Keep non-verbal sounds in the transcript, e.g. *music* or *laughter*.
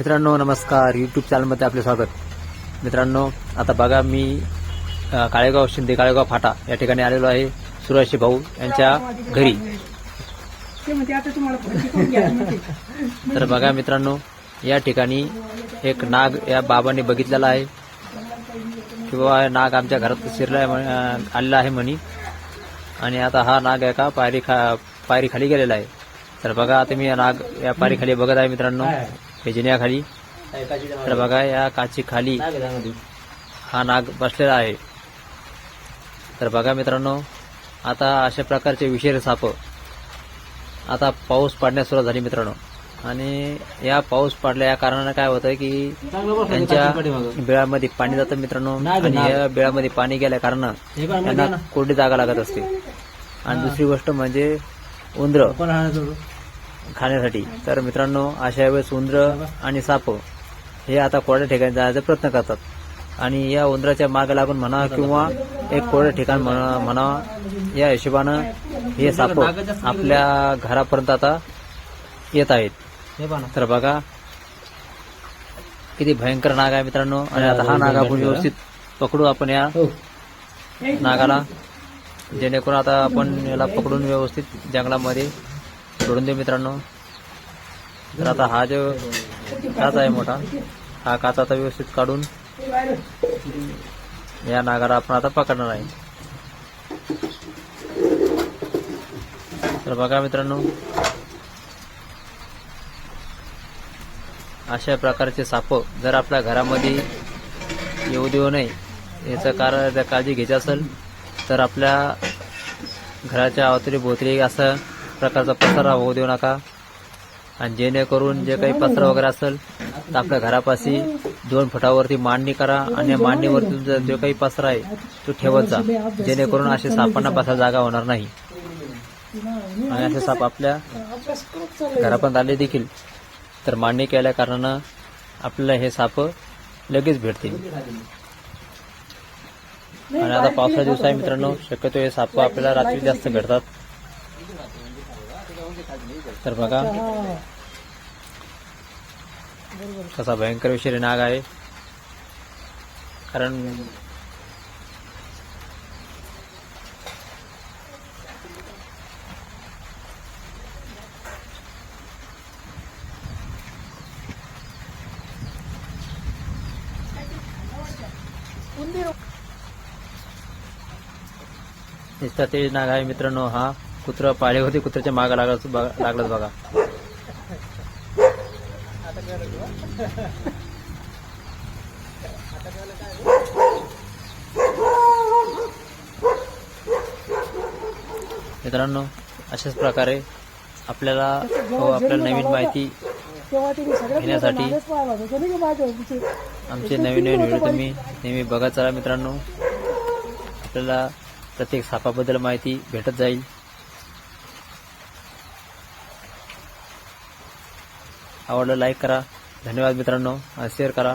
मित्रांनो नमस्कार. यूट्यूब चॅनलमध्ये आपले स्वागत. मित्रांनो आता बघा मी काळेगाव शिंदे काळेगाव फाटा या ठिकाणी आलेलो आहे. सुराशी भाऊ यांच्या घरी. *laughs* तर बघा मित्रांनो या ठिकाणी एक नाग या बाबांनी बघितलेला आहे. किंवा नाग आमच्या घरात शिरला म्हण- आलेला आहे म्हणी. आणि आता हा नाग एका पायरी खा पायरी खाली गेलेला आहे. तर बघा आता मी या नाग या पायरी खाली बघत आहे मित्रांनो. हे तर बघा या काची खाली हा नाग बसलेला आहे. तर बघा मित्रांनो आता अशा प्रकारचे विषारी साप. आता पाऊस पडण्यास सुरुवात झाली मित्रांनो. आणि या पाऊस पडल्या या कारणानं काय होतं की त्यांच्या बिळामध्ये पाणी जातं मित्रांनो. आणि या बिळामध्ये पाणी गेल्या कारणानं त्यांना कोरडी जागा लागत असते. आणि दुसरी गोष्ट म्हणजे उंदर. खाण्यासाठी. तर मित्रांनो अशा वेळेस उंदर आणि साप हे आता कोरड्या ठिकाणी जाण्याचा प्रयत्न करतात. आणि या उंदराच्या मागे लागून म्हणा किंवा एक कोरडे ठिकाण म्हणा म्हणा या हिशोबानं हे साप आपल्या घरापर्यंत आता येत आहेत. तर बघा किती भयंकर नाग आहे मित्रांनो. आणि आता हा नाग आपण व्यवस्थित पकडू आपण या नागाला. जेणेकरून आता आपण याला पकडून व्यवस्थित जंगलामध्ये सोडून दे मित्रांनो. तर आता हा जो काच आहे मोठा हा काच आता व्यवस्थित काढून या नागाला आपण आता पकडणार आहे. तर बघा मित्रांनो अशा प्रकारचे साप जर आपल्या घरामध्ये येऊ देऊ नये याचं कारण काळजी घ्यायची असेल तर आपल्या घराच्या अवतरी असा प्रकारचा पसारा होऊ देऊ नका. आणि जेणेकरून जे काही पसरा वगैरे असेल तर आपल्या घरापाशी दोन फुटावरती मांडणी करा आणि मांडणीवरती तुमचा जो काही पसरा आहे तो ठेवत जा. जेणेकरून असे सापांना पसरा जागा होणार नाही. आणि असे साप आपल्या घरापर्यंत आले देखील. तर मांडणी केल्या कारणानं आपल्याला हे साप लगेच भेटतील. आणि आता पावसाच्या दिवस आहे मित्रांनो शक्यतो हे साप आपल्याला रात्री जास्त भेटतात. तर बघा. कसा भयंकर विषारी नाग आहे. कारण नुसता ते नाग आहे मित्रांनो हा. कुत्र पाळे होते कुत्र्याच्या मागा लागला लागलाच बघा. मित्रांनो अशाच प्रकारे आपल्याला हो, आपल्याला नवीन माहिती घेण्यासाठी आमचे नवीन नवीन व्हिडिओ तुम्ही नेहमी बघत चला मित्रांनो. आपल्याला प्रत्येक सापाबद्दल माहिती भेटत जाईल. आवडलं लाईक करा. धन्यवाद मित्रांनो. शेअर करा.